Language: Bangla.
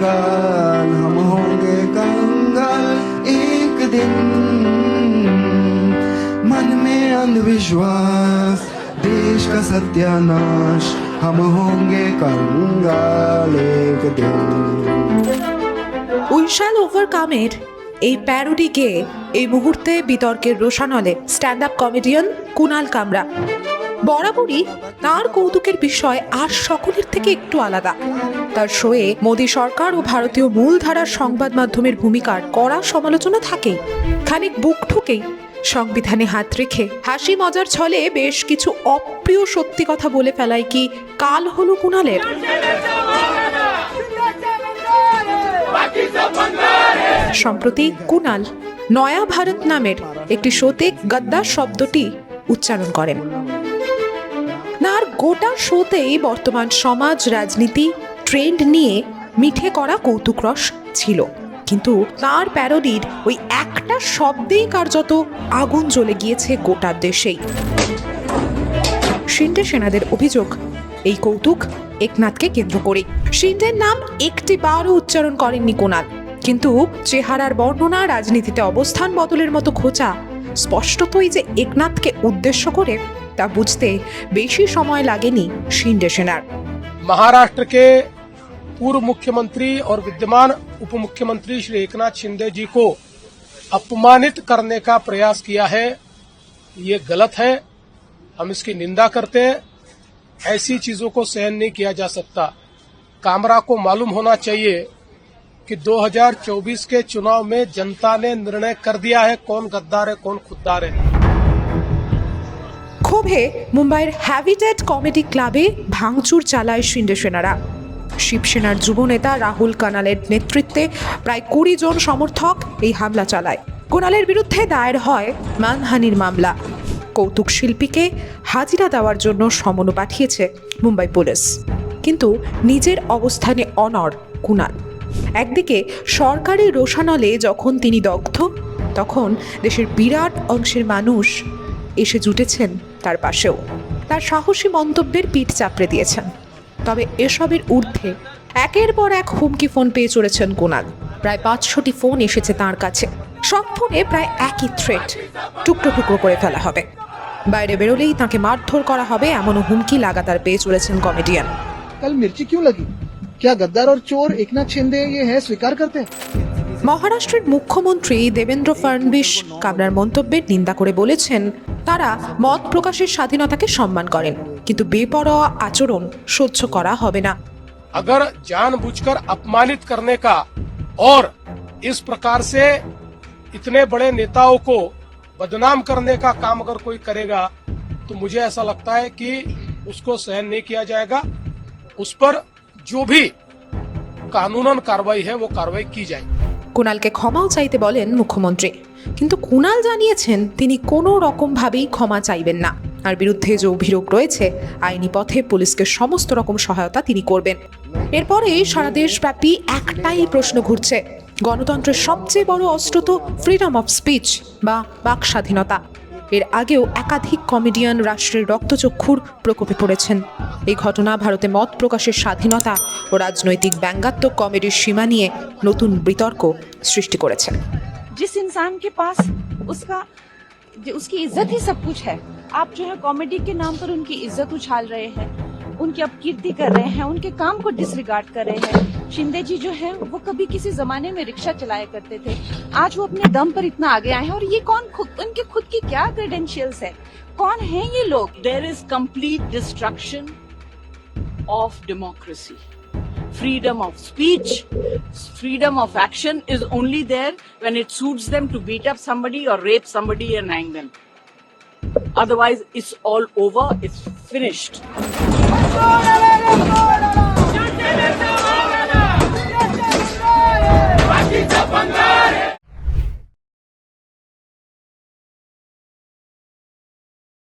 कंगाल हम होंगे कंगाल एक दिन मन में अंधविश्वास देश का सत्यानाश हम होंगे कंगाल एक दिन উইশাল ওভারকামের এই প্যারোডি গেয়ে এই মুহূর্তে বিতর্কের রোশানলে stand up comedian Kunal Kamra বরাবরই তার কৌতুকের বিষয় আর সকলের থেকে একটু আলাদা। তার শোয়ে মোদী সরকার ও ভারতীয় মূলধারার সংবাদ মাধ্যমের ভূমিকার কড়া সমালোচনা থাকেই। খানিক বুক ঠুকেই সংবিধানে হাত রেখে হাসি মজার ছলে বেশ কিছু অপ্রিয় সত্যি কথা বলে ফেলায় কি কাল হলো কুণালের। সম্প্রতি কুনাল নয়া ভারত নামের একটি শোতে গদ্দার শব্দটি উচ্চারণ করেন। গোটা শোতেই বর্তমান সমাজ, রাজনীতি ট্রেন্ড নিয়ে মিঠে করা কৌতুক রস ছিল। কিন্তু তার প্যারোডির ওই একটা শব্দেই কার্যত আগুন জ্বলে গিয়েছে গোটা দেশেই। শিন্ডে সেনাদের অভিযোগ, এই কৌতুক একনাথকে কেন্দ্র করে। শিন্ডের নাম একটি বারও উচ্চারণ করেননি কোনাল কিন্তু চেহারার বর্ণনা, রাজনীতিতে অবস্থান বদলের মতো খোঁচা স্পষ্টতই যে একনাথকে উদ্দেশ্য করে তা বুঝতে বেশি সময় লাগেনি শিন্ডে সেনার महाराष्ट्र के पूर्व मुख्यमंत्री और विद्यमान उप मुख्यमंत्री श्री एकनाथ शिंदे जी को अपमानित करने का प्रयास किया है ये गलत है हम इसकी निंदा करते हैं ऐसी चीजों को सहन नहीं किया जा सकता कामरा को मालूम होना चाहिए कि 2024 के चुनाव में जनता ने निर्णय कर दिया है कौन गद्दार है कौन खुददार है ক্ষোভে মুম্বাইয়ের হ্যাবিটেট কমেডি ক্লাবে ভাঙচুর চালায় শিন্ডে সেনারা। শিবসেনার যুবনেতা রাহুল কানালের নেতৃত্বে প্রায় কুড়ি জন সমর্থক এই হামলা চালায়। কুণালের বিরুদ্ধে দায়ের হয় মানহানির মামলা। কৌতুক শিল্পীকে হাজিরা দেওয়ার জন্য সমন পাঠিয়েছে মুম্বাই পুলিশ। কিন্তু নিজের অবস্থানে অনড় কুনাল। একদিকে সরকারি রোষানলে যখন তিনি দগ্ধ, তখন দেশের বিরাট অংশের মানুষ এসে জুটেছেন তার পাশেও তার সাহসী মন্তব্যের পিঠ চাপড়ে দিয়েছেন তবে এসবের ঊর্ধ্বে একের পর এক হুমকি ফোন পেয়ে চলেছেন কোনাল প্রায় পাঁচশোটি ফোন এসেছে তার কাছে সব ফোনে প্রায় একই থ্রেট টুকরো টুকরো করে ফেলা হবে বাইরে বেরোলেই তাকে মারধর করা হবে এমনও হুমকি লাগাতার পেয়ে চলেছেন কমেডিয়ান कल मिर्ची क्यों लगी क्या गद्दार और चोर एकनाथ शिंदे ये है स्वीकार करते हैं মহারাষ্ট্রের মুখ্যমন্ত্রী দেবেন্দ্র ফডণবিস কামরার মন্তব্যের নিন্দা করে বলেছেন তারা মত প্রকাশের স্বাধীনতাকে সম্মান করেন কিন্তু বেপরোয়া আচরণ সহ্য করা হবে না अगर जानबूझकर अपमानित करने का और इस प्रकार से इतने बड़े नेताओं को बदनाम करने का काम अगर कोई करेगा तो मुझे ऐसा लगता है कि उसको सहन नहीं किया जाएगा उस पर जो भी कानूनन कार्रवाई है वो कार्रवाई की जाएगी কুণালকে ক্ষমাও চাইতে বলেন মুখ্যমন্ত্রী। কিন্তু কুণাল জানিয়েছেন, তিনি কোনো রকমভাবেই ক্ষমা চাইবেন না। আর বিরুদ্ধে যে অভিযোগ রয়েছে, আইনি পথে পুলিশকে সমস্ত রকম সহায়তা তিনি করবেন। এরপরে সারা দেশব্যাপী একটাই প্রশ্ন ঘুরছে। গণতন্ত্রের সবচেয়ে বড় অস্ত্র তো ফ্রিডম অফ স্পিচ বা বাক স্বাধীনতা এর আগেও একাধিক কমেডিয়ান রাষ্ট্রের রক্তচক্ষুর প্রকোপে পড়েছেন এই ঘটনা ভারতে মত প্রকাশের স্বাধীনতা ও রাজনৈতিক ব্যঙ্গাত্মক কমেডির সীমা নিয়ে নতুন বিতর্ক সৃষ্টি করেছে जिस इंसान के पास उसका जो उसकी इज्जत ही सब कुछ है आप जो है कॉमेडी के नाम पर उनकी इज्जत उछाल रहे हैं उनकी अपकीर्ति कर रहे हैं उनके काम को डिसरिगार्ड कर रहे हैं शिंदे जी जो है वो कभी किसी जमाने में रिक्शा चलाया करते थे। आज वो अपने दम पर इतना आगे आए हैं और ये कौन खुद उनके खुद की क्या क्रेडेंशियल्स है? कौन है ये लोग? There is complete destruction of democracy freedom of speech freedom of action is only there when it suits them to beat up somebody और rape somebody and hang otherwise it's all over it's finished